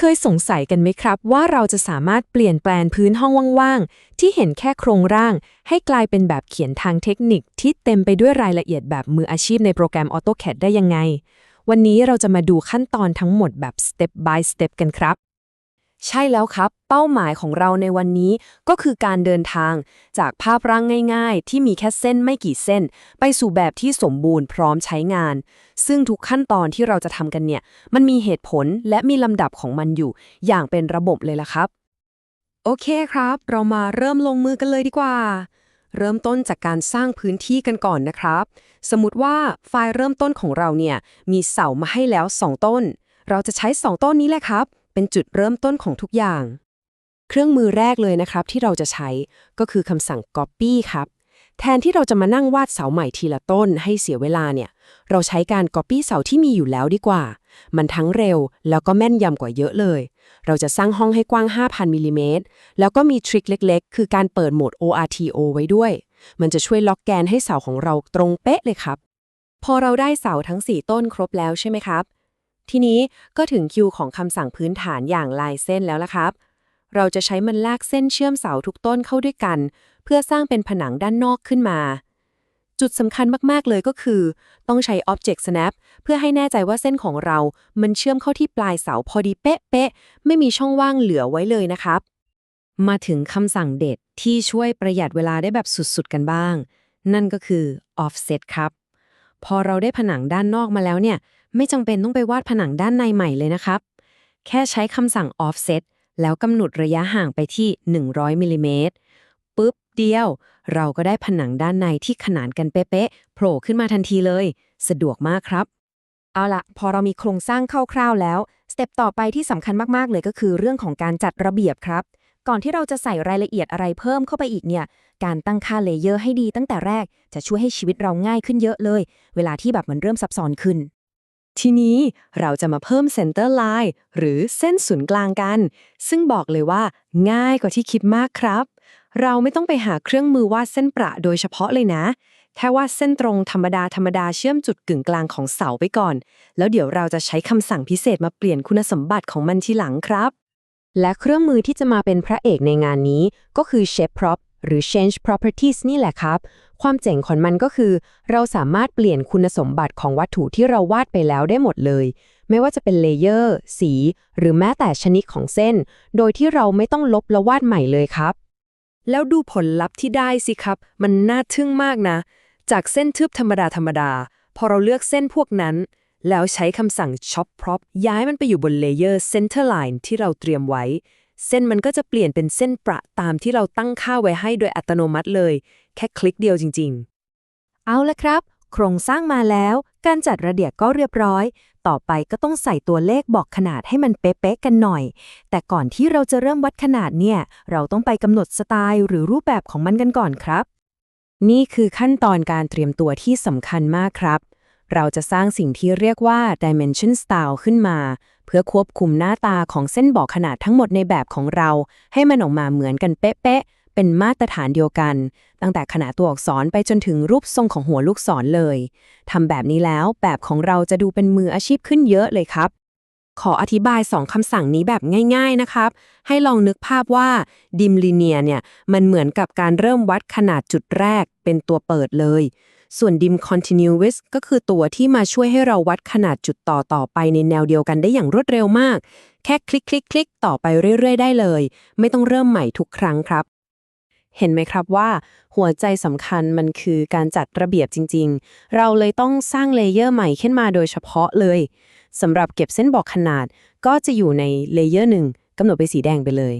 เคยสงสัยกันไหมครับ ว่าเราจะสามารถเปลี่ยนแปลงพื้นห้องว่างๆ ที่เห็นแค่โครงร่าง ให้กลายเป็นแบบเขียนทางเทคนิคที่เต็มไปด้วยรายละเอียดแบบมืออาชีพในโปรแกรม AutoCAD ได้ยังไง วันนี้เราจะมาดูขั้นตอนทั้งหมดแบบ step by step กันครับ ใช่แล้วครับ เป้าหมายของเราในวันนี้ก็คือการเดินทาง จากภาพร่างง่าย ๆ ที่มีแค่เส้นไม่กี่เส้น ไปสู่แบบที่สมบูรณ์พร้อมใช้งาน ซึ่งทุกขั้นตอนที่เราจะทำกันเนี่ย มันมีเหตุผลและมีลำดับของมันอยู่ อย่างเป็นระบบเลยล่ะครับ โอเคครับ เรามาเริ่มลงมือกันเลยดีกว่า เริ่มต้นจากการสร้างพื้นที่กันก่อนนะครับ สมมติว่าไฟล์เริ่มต้นของเราเนี่ยมีเสามาให้แล้ว 2 ต้น เราจะใช้ 2 ต้นนี้แหละครับ เป็นจุดเริ่มต้นของทุกอย่าง เครื่องมือแรกเลยนะครับที่เราจะใช้ก็คือคำสั่ง copy ครับ แทนที่เราจะมานั่งวาดเสาใหม่ทีละต้นให้เสียเวลาเนี่ย เราใช้การ copy เสาที่มีอยู่แล้วดีกว่า มันทั้งเร็วแล้วก็แม่นยำกว่าเยอะเลย เราจะสร้างห้องให้กว้าง 5,000มิลลิเมตรแล้วก็มีทริคเล็กๆ คือการเปิดโหมด ORTO ไว้ด้วย มันจะช่วยล็อกแกนให้เสาของเราตรงเป๊ะเลยครับ พอเราได้เสาทั้ง 4 ต้นครบแล้วใช่ไหมครับ ทีนี้ก็ถึงคิวของคำสั่งพื้นฐานอย่างลายเส้นแล้วละครับ เราจะใช้มันลากเส้นเชื่อมเสาทุกต้นเข้าด้วยกัน เพื่อสร้างเป็นผนังด้านนอกขึ้นมา จุดสำคัญมาก ๆ เลยก็คือ ต้องใช้ Object Snap เพื่อให้แน่ใจว่าเส้นของเรา มันเชื่อมเข้าที่ปลายเสาพอดีเป๊ะๆ ไม่มีช่องว่างเหลือไว้เลยนะครับ มาถึงคำสั่งเด็ดที่ช่วยประหยัดเวลาได้แบบสุด ๆ กันบ้าง นั่นก็คือ offset ครับ พอเราได้ผนังด้านนอกมาแล้วเนี่ย ไม่จำเป็นต้องไปวาดผนังด้านในใหม่เลยนะครับ แค่ใช้คำสั่ง offset แล้วกำหนดระยะห่างไปที่ 100มิลลิเมตรปุ๊บเดียว เราก็ได้ผนังด้านในที่ขนานกันเป๊ะๆโผล่ขึ้นมาทันทีเลย สะดวกมากครับ เอาละพอเรามีโครงสร้างคร่าวๆแล้ว สเต็ปต่อไปที่สำคัญมากๆเลยก็คือเรื่องของการจัดระเบียบครับ ก่อนที่เราจะใส่รายละเอียดอะไรเพิ่มเข้าไปอีกเนี่ย การตั้งค่าเลเยอร์ให้ดีตั้งแต่แรกจะช่วยให้ชีวิตเราง่ายขึ้นเยอะเลย เวลาที่แบบมันเริ่มซับซ้อนขึ้น ทีนี้เราจะมาเพิ่ม Center Line หรือเส้นศูนย์กลางกัน ซึ่งบอกเลยว่า ง่ายกว่าที่คิดมากครับ เราไม่ต้องไปหาเครื่องมือวาดเส้นประโดยเฉพาะเลยนะแค่วาดเส้นตรงธรรมดาธรรมดาเชื่อมจุดกึ่งกลางของเสาไปก่อน แล้วเดี๋ยวเราจะใช้คำสั่งพิเศษมาเปลี่ยนคุณสมบัติของมันทีหลังครับ และเครื่องมือที่จะมาเป็นพระเอกในงานนี้ ก็คือ Shape Prop หรือ Change Properties นี่แหละครับ ความเจ๋งของมันก็คือ เราสามารถเปลี่ยนคุณสมบัติของวัตถุที่เราวาดไปแล้วได้หมดเลย ไม่ว่าจะเป็นเลเยอร์ สี หรือแม้แต่ชนิดของเส้น โดยที่เราไม่ต้องลบและวาดใหม่เลยครับ แล้วดูผลลัพธ์ที่ได้สิครับ มันน่าทึ่งมากนะ จากเส้นทึบธรรมดาธรรมดา พอเราเลือกเส้นพวกนั้น แล้วใช้คำสั่ง chop prop ย้ายมันไปอยู่บนเลเยอร์ center line ที่เราเตรียมไว้ เส้นมันก็จะเปลี่ยนเป็นเส้นประตามที่เราตั้งค่าไว้ให้โดยอัตโนมัติเลย แค่คลิกเดียวจริง ๆ เอาละครับ โครงสร้างมาแล้ว การจัดระเบียบก็เรียบร้อย ต่อไปก็ต้องใส่ตัวเลขบอกขนาดให้มันเป๊ะๆกันหน่อย แต่ก่อนที่เราจะเริ่มวัดขนาดเนี่ย เราต้องไปกำหนดสไตล์หรือรูปแบบของมันกันก่อนครับ นี่คือขั้นตอนการเตรียมตัวที่สำคัญมากครับ เราจะสร้างสิ่งที่เรียกว่า dimension style ขึ้นมา เพื่อควบคุมหน้าตาของเส้นบอกขนาดทั้งหมดในแบบของเรา ให้มันออกมาเหมือนกันเป๊ะๆ เป็นมาตรฐานเดียวกัน ตั้งแต่ขนาดตัวอักษรไปจนถึงรูปทรงของหัวลูกศรเลยทำแบบนี้แล้วแบบของเราจะดูเป็นมืออาชีพขึ้นเยอะเลยครับขออธิบาย 2คำสั่งนี้แบบง่าย ๆ นะครับ ให้ลองนึกภาพว่า dim linear เนี่ย มันเหมือนกับการเริ่มวัดขนาดจุดแรกเป็นตัวเปิดเลย ส่วน dim continuous ก็คือตัวที่มาช่วยให้เราวัดขนาดจุดต่อต่อไปในแนวเดียวกันได้อย่างรวดเร็วมาก แค่คลิกคลิกคลิกต่อไปเรื่อย ๆ ได้เลย ไม่ต้องเริ่มใหม่ทุกครั้งครับ เห็นไหมครับว่า หัวใจสำคัญมันคือการจัดระเบียบจริง ๆ เราเลยต้องสร้างเลเยอร์ใหม่ขึ้นมาโดยเฉพาะเลยสำหรับเก็บเส้นบอกขนาดก็จะอยู่ในเลเยอร์หนึ่งกำหนดเป็นสีแดงไปเลย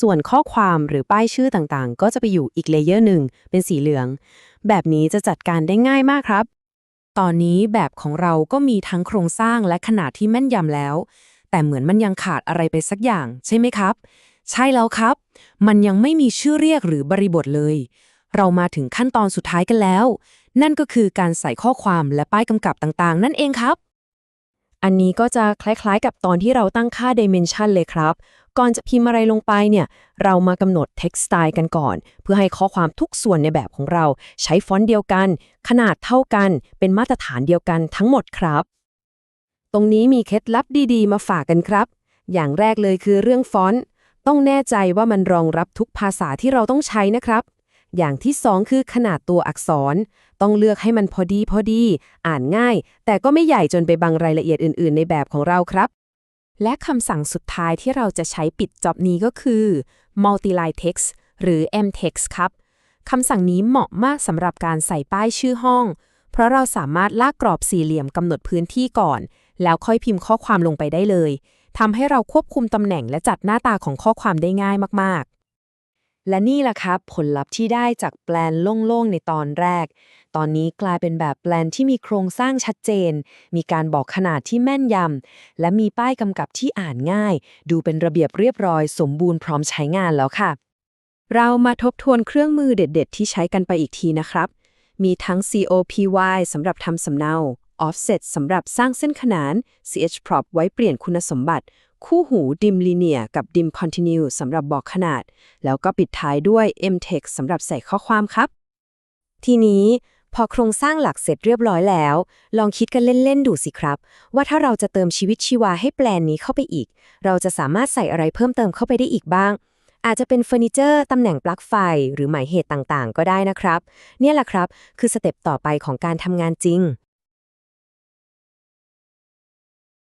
ส่วนข้อความหรือป้ายชื่อต่างๆ ก็จะไปอยู่อีกเลเยอร์หนึ่งเป็นสีเหลือง แบบนี้จะจัดการได้ง่ายมากครับ ตอนนี้แบบของเราก็มีทั้งโครงสร้างและขนาดที่แม่นยำแล้ว แต่เหมือนมันยังขาดอะไรไปสักอย่าง ใช่ไหมครับ ใช่แล้วครับ มันยังไม่มีชื่อเรียกหรือบริบทเลย เรามาถึงขั้นตอนสุดท้ายกันแล้ว นั่นก็คือการใส่ข้อความและป้ายกำกับต่างๆ นั่นเองครับ อันนี้ก็จะคล้ายๆ กับตอนที่เราตั้งค่า dimension เลยครับ ก่อนจะพิมพ์อะไรลงไปเนี่ย เรามากำหนด text style กันก่อน เพื่อให้ข้อความทุกส่วนในแบบของเรา ใช้ฟอนต์เดียวกัน ขนาดเท่ากัน เป็นมาตรฐานเดียวกันทั้งหมดครับ ตรงนี้มีเคล็ดลับดีๆ มาฝากกันครับ อย่างแรกเลยคือเรื่องฟอนต์ต้องแน่ใจว่ามันรองรับทุกภาษาที่เราต้องใช้นะครับ อย่างที่สองคือขนาดตัวอักษร ต้องเลือกให้มันพอดีพอดี อ่านง่าย แต่ก็ไม่ใหญ่จนไปบังรายละเอียดอื่น ๆ ในแบบของเราครับ และคำสั่งสุดท้ายที่เราจะใช้ปิดจ็อบนี้ก็คือ multi-line text หรือ mtext ครับคำสั่งนี้เหมาะมากสำหรับการใส่ป้ายชื่อห้อง เพราะเราสามารถลากกรอบสี่เหลี่ยมกำหนดพื้นที่ก่อน แล้วค่อยพิมพ์ข้อความลงไปได้เลยทำให้เราควบคุมตำแหน่งและจัดหน้าตาของข้อความได้ง่ายมาก และนี่แหละครับผลลัพธ์ที่ได้จากแปลนโล่งๆในตอนแรก ตอนนี้กลายเป็นแบบแปลนที่มีโครงสร้างชัดเจน มีการบอกขนาดที่แม่นยำ และมีป้ายกำกับที่อ่านง่าย ดูเป็นระเบียบเรียบร้อย สมบูรณ์พร้อมใช้งานแล้วค่ะ เรามาทบทวนเครื่องมือเด็ด ๆ ที่ใช้กันไปอีกทีนะครับ มีทั้ง COPY สำหรับทำสำเนา Offset สำหรับสร้างเส้นขนาน CHprop ไว้เปลี่ยนคุณสมบัติ คู่หู dim linear กับ dim continue สำหรับบอกขนาด แล้วก็ปิดท้ายด้วย mtex สำหรับใส่ข้อความครับ ทีนี้พอโครงสร้างหลักเสร็จเรียบร้อยแล้ว ลองคิดกันเล่น ๆ ดูสิครับ ว่าถ้าเราจะเติมชีวิตชีวาให้แปลนนี้เข้าไปอีก เราจะสามารถใส่อะไรเพิ่มเติมเข้าไปได้อีกบ้าง อาจจะเป็นเฟอร์นิเจอร์ตำแหน่งปลั๊กไฟ หรือหมายเหตุต่างๆ ก็ได้นะครับ เนี่ยแหละครับ คือสเต็ปต่อไปของการทำงานจริง